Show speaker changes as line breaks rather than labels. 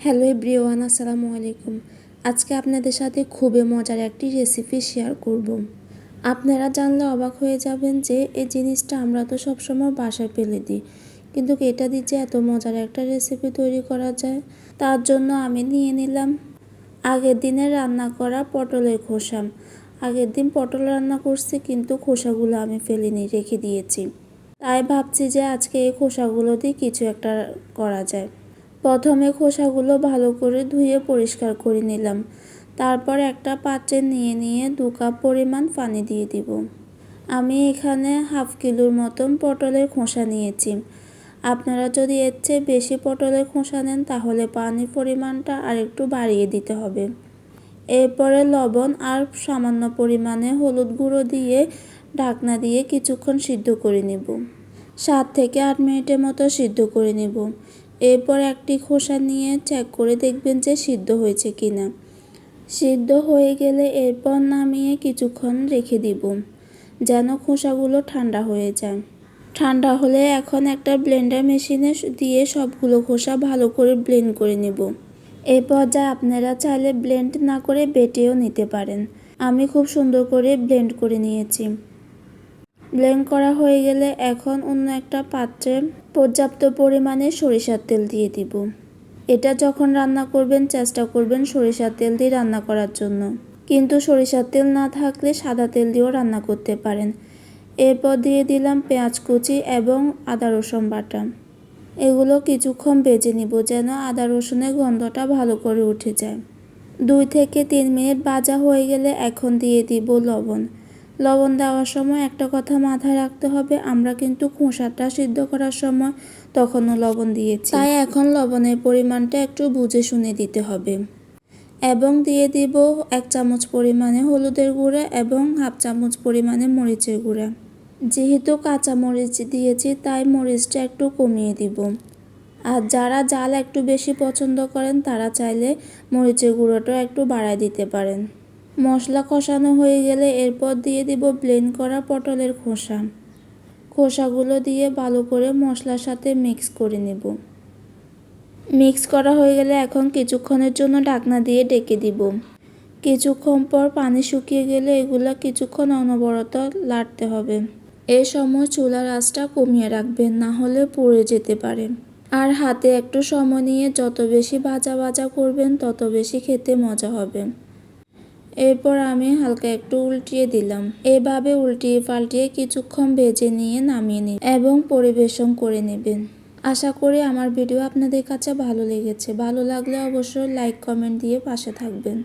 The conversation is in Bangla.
হ্যালো এভরিওয়ান, আসসালামু আলাইকুম। আজকে আপনাদের সাথে খুবই মজার একটি রেসিপি শেয়ার করব। আপনারা জানলে অবাক হয়ে যাবেন যে এই জিনিসটা আমরা তো সবসময় বাসায় ফেলে দিই। কিন্তু এটা দিয়ে যে এত মজার একটা রেসিপি তৈরি করা যায়, তার জন্য আমি নিয়ে নিলাম আগের দিনে রান্না করা পটলের খোসা। আগের দিন পটল রান্না করছি, কিন্তু খোসাগুলো আমি ফেলিনি, রেখে দিয়েছি। তাই ভাবছি যে আজকে এই খোসাগুলো দিয়ে কিছু একটা করা যায়। প্রথমে খোসাগুলো ভালো করে ধুয়ে পরিষ্কার করে নিলাম। তারপর একটা পাত্রে নিয়ে নিয়ে দু কাপ পরিমাণ পানি দিয়ে দিব। আমি এখানে হাফ কিলোর মতন পটলের খোসা নিয়েছি। আপনারা যদি এর চেয়ে বেশি পটলের খোসা নেন, তাহলে পানির পরিমাণটা আর একটু বাড়িয়ে দিতে হবে। এরপরে লবণ আর সামান্য পরিমাণে হলুদ গুঁড়ো দিয়ে ঢাকনা দিয়ে কিছুক্ষণ সিদ্ধ করে নেব। সাত থেকে আট মিনিটের মতো সিদ্ধ করে নেব। এরপর একটি খোসা নিয়ে চেক করে দেখবেন যে সিদ্ধ হয়েছে কি না সিদ্ধ হয়ে গেলে এরপর নামিয়ে কিছুক্ষণ রেখে দিব, যেন খোসাগুলো ঠান্ডা হয়ে যায়। ঠান্ডা হলে এখন একটা ব্লেন্ডার মেশিনে দিয়ে সবগুলো খোসা ভালো করে ব্লেন্ড করে নেব। এই পর্যায়ে আপনারা চাইলে ব্লেন্ড না করে বেটেও নিতে পারেন। আমি খুব সুন্দর করে ব্লেন্ড করে নিয়েছি। ব্লেন্ড করা হয়ে গেলে এখন অন্য একটা পাত্রে পর্যাপ্ত পরিমাণে সরিষার তেল দিয়ে দিব। এটা যখন রান্না করবেন, চেষ্টা করবেন সরিষার তেল দিয়ে রান্না করার জন্য। কিন্তু সরিষার তেল না থাকলে সাদা তেল দিয়েও রান্না করতে পারেন। এরপর দিয়ে দিলাম পেঁয়াজ কুচি এবং আদা রসুন বাটা। এগুলো কিছুক্ষণ বেজে নিব যেন আদা রসুনের গন্ধটা ভালো করে উঠে যায়। দুই থেকে তিন মিনিট ভাজা হয়ে গেলে এখন দিয়ে দিব লবণ। লবণ দেওয়ার সময় একটা কথা মাথায় রাখতে হবে, আমরা কিন্তু খোসাটা সিদ্ধ করার সময় তখনও লবণ দিয়েছি। তাই এখন লবণের পরিমাণটা একটু বুঝে শুনে দিতে হবে। এবং দিয়ে দিব এক চামচ পরিমাণে হলুদের গুঁড়া এবং হাফ চামচ পরিমাণে মরিচের গুঁড়া। যেহেতু কাঁচা মরিচ দিয়েছি, তাই মরিচটা একটু কমিয়ে দিব। আর যারা জাল একটু বেশি পছন্দ করেন, তারা চাইলে মরিচের গুঁড়োটাও একটু বাড়ায় দিতে পারেন। মশলা কষানো হয়ে গেলে এরপর দিয়ে দিব ব্লেন্ড করা পটলের খোসা। খোসাগুলো দিয়ে ভালো করে মশলার সাথে মিক্স করে নেব। মিক্স করা হয়ে গেলে এখন কিছুক্ষণের জন্য ঢাকনা দিয়ে ডেকে দিব। কিছুক্ষণ পর পানি শুকিয়ে গেলে এগুলো কিছুক্ষণ অনবরত লাড়তে হবে। এ সময় চুলার আঁচটা কমিয়ে রাখবেন, না হলে পুড়ে যেতে পারে। আর হাতে একটু সময় নিয়ে যত বেশি ভাজা ভাজা করবেন, তত বেশি খেতে মজা হবে। এরপর আমি হালকা একটু উল্টিয়ে দিলাম। এভাবে উল্টিয়ে পাল্টিয়ে কিছুক্ষণ ভেজে নিয়ে নামিয়ে নিন এবং পরিবেশন করে নেবেন। আশা করি আমার ভিডিও আপনাদের কাছে ভালো লেগেছে। ভালো লাগলে অবশ্যই লাইক কমেন্ট দিয়ে পাশে থাকবেন।